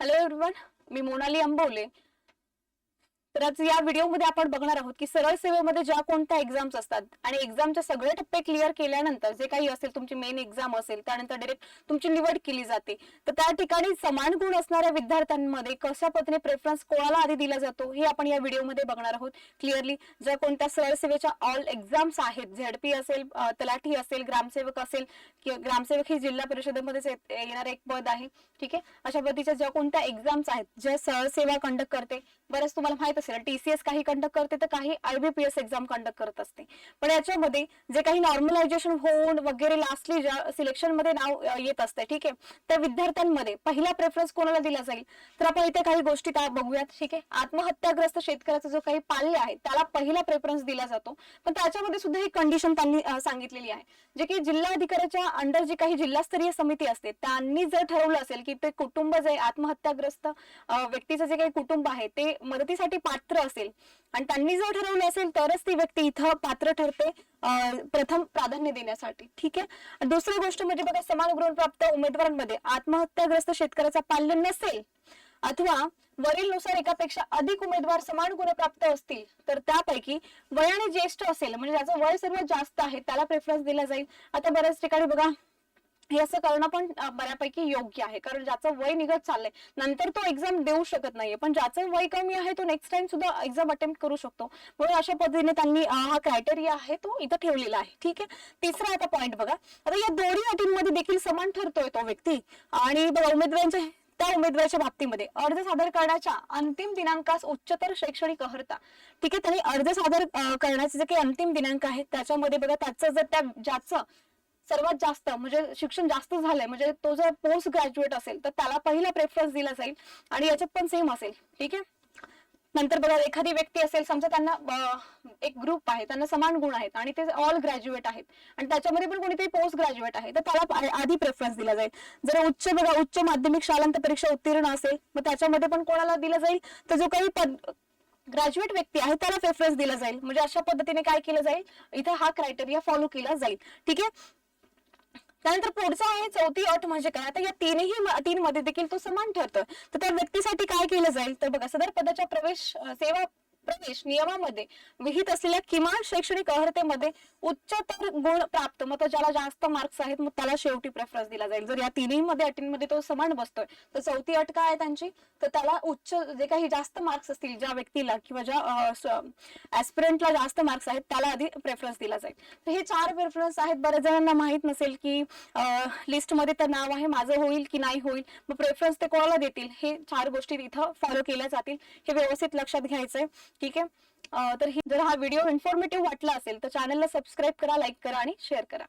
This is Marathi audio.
हॅलो एव्हरीवन मी मोनाली अंबोले तर आज या व्हिडिओमध्ये आपण बघणार आहोत की सरळ सेवेमध्ये ज्या कोणत्या एक्झाम्स असतात आणि एक्झामचे सगळे टप्पे क्लिअर केल्यानंतर जे काही असेल तुमची मेन एक्झाम असेल त्यानंतर डायरेक्ट तुमची निवड केली जाते. तर त्या ठिकाणी समान गुण असणाऱ्या विद्यार्थ्यांमध्ये कशा पद्धतीने प्रेफरन्स कोणाला आधी दिला जातो हे आपण या व्हिडिओमध्ये बघणार आहोत क्लिअरली ज्या कोणत्या सरळ सेवेच्या ऑल एक्झाम्स आहेत झेडपी असेल तलाठी असेल ग्रामसेवक असेल किंवा ग्रामसेवक ही जिल्हा परिषदेमध्येच येणारं एक पद आहे. ठीक आहे? अशा पद्धतीच्या ज्या कोणत्या एक्झाम्स आहेत ज्या सरळ सेवा कंडक्ट करते बरंच तुम्हाला माहीत असेल टीसीएस काही कंडक्ट करते तर काही आयबीपीएस एक्झाम कंडक्ट करत असते. पण याच्यामध्ये जे काही नॉर्मलायझेशन होऊन वगैरे लास्टली ज्या सिलेक्शनमध्ये नाव येत असते ठीक आहे? त्या विद्यार्थ्यांमध्ये पहिला प्रेफरन्स कोणाला दिला जाईल? तर आपण इथे काही गोष्टी त्या बघूयात ठीक आहे? आत्महत्याग्रस्त शेतकऱ्याचा जो काही पाल्य आहे त्याला पहिला प्रेफरन्स दिला जातो. पण त्याच्यामध्ये सुद्धा ही कंडिशन त्यांनी सांगितलेली आहे. जे की जिल्हा अधिकाऱ्याच्या अंडर जी काही जिल्हास्तरीय समिती असते त्यांनी जर ठरवलं असेल की ते कुटुंब जे आत्महत्याग्रस्त व्यक्तीचं जे काही कुटुंब आहे ते मदतीसाठी पात्र असेल. आणि त्यांनी जर ठरवलं असेल तरच ती व्यक्ती इथं पात्र ठरते प्रथम प्राधान्य देण्यासाठी. ठीक आहे? दुसरी गोष्ट म्हणजे बघा समान गुणप्राप्त उमेदवारांमध्ये आत्महत्याग्रस्त शेतकऱ्याचा पाल्य नसेल अथवा वरील नुसार एकापेक्षा अधिक उमेदवार समान गुणप्राप्त असतील तर त्यापैकी वयाने ज्येष्ठ असेल म्हणजे ज्याचं वय सर्वात जास्त आहे त्याला प्रेफरन्स दिला जाईल. आता बऱ्याच ठिकाणी बघा हे असं करणं पण बऱ्यापैकी योग्य आहे. कारण ज्याचं वय निघत चाललंय नंतर तो एक्झाम देऊ शकत नाहीये. पण ज्याचं वय कमी आहे तो नेक्स्ट टाइम सुद्धा एक्झाम अटेम्प्ट करू शकतो. म्हणून अशा पद्धतीने त्यांनी हा क्रायटेरिया आहे तो इथं ठेवलेला आहे. ठीक आहे? तिसरा आता पॉईंट बघा. आता या दोन्ही अटींमध्ये देखील समान ठरतोय तो व्यक्ती. आणि बघा उमेदवारांच्या त्या उमेदवाराच्या बाबतीमध्ये अर्ज सादर करण्याच्या अंतिम दिनांकास उच्चतर शैक्षणिक अर्हता ठीक आहे? त्यांनी अर्ज सादर करण्याचे जे काही अंतिम दिनांक आहे त्याच्यामध्ये बघा त्याचं जर त्या ज्याचं सर्वात जास्त म्हणजे शिक्षण जास्त झालंय म्हणजे तो जर पोस्ट ग्रॅज्युएट असेल तर त्याला पहिला प्रेफरन्स दिला जाईल आणि याच्यात पण सेम असेल. ठीक आहे? नंतर बघा एखादी व्यक्ती असेल समजा त्यांना एक ग्रुप आहे त्यांना समान गुण आहेत आणि ते ऑल ग्रॅज्युएट आहेत आणि त्याच्यामध्ये पण कोणीतरी पोस्ट ग्रॅज्युएट आहे तर त्याला आधी प्रेफरन्स दिला जाईल. जर उच्च बघा उच्च माध्यमिक शालांत परीक्षा उत्तीर्ण असेल मग त्याच्यामध्ये पण कोणाला दिला जाईल? तर जो काही पद ग्रॅज्युएट व्यक्ती आहे त्याला प्रेफरन्स दिला जाईल. म्हणजे अशा पद्धतीने काय केलं जाईल? इथे हा क्रायटेरिया फॉलो केला जाईल. ठीक आहे? त्यानंतर पुढचा आहे चौथी अट म्हणजे काय? आता या तीनही तीन मध्ये देखील तो समान ठरतो तर त्या व्यक्तीसाठी काय केलं जाईल? तर बघा सदर पदाच्या प्रवेश सेवा प्रवेश नियमामध्ये विहित असलेल्या किमान शैक्षणिक अर्हतेमध्ये उच्चतर गुण प्राप्त. मग तो ज्याला जास्त मार्क्स आहेत मग त्याला शेवटी प्रेफरन्स दिला जाईल. जर या तिन्ही मध्ये अटींमध्ये तो समान बसतोय तर चौथी अट काय आहे त्यांची? तर त्याला उच्च जे काही जास्त मार्क्स असतील ज्या व्यक्तीला किंवा ज्या ऍस्पिरंटला जास्त मार्क्स आहेत त्याला आधी प्रेफरन्स दिला जाईल. तर हे चार प्रेफरन्स आहेत. बऱ्याच जणांना माहीत नसेल की लिस्टमध्ये तर नाव आहे माझं होईल की नाही होईल मग प्रेफरन्स ते कोणाला देतील? हे चार गोष्टी इथं फॉलो केल्या जातील. हे व्यवस्थित लक्षात घ्यायचंय. ठीक आहे? तर ही जर हा व्हिडिओ इन्फॉर्मेटिव्ह वाटला असेल तर चॅनलला सबस्क्राईब करा लाईक करा आणि शेअर करा.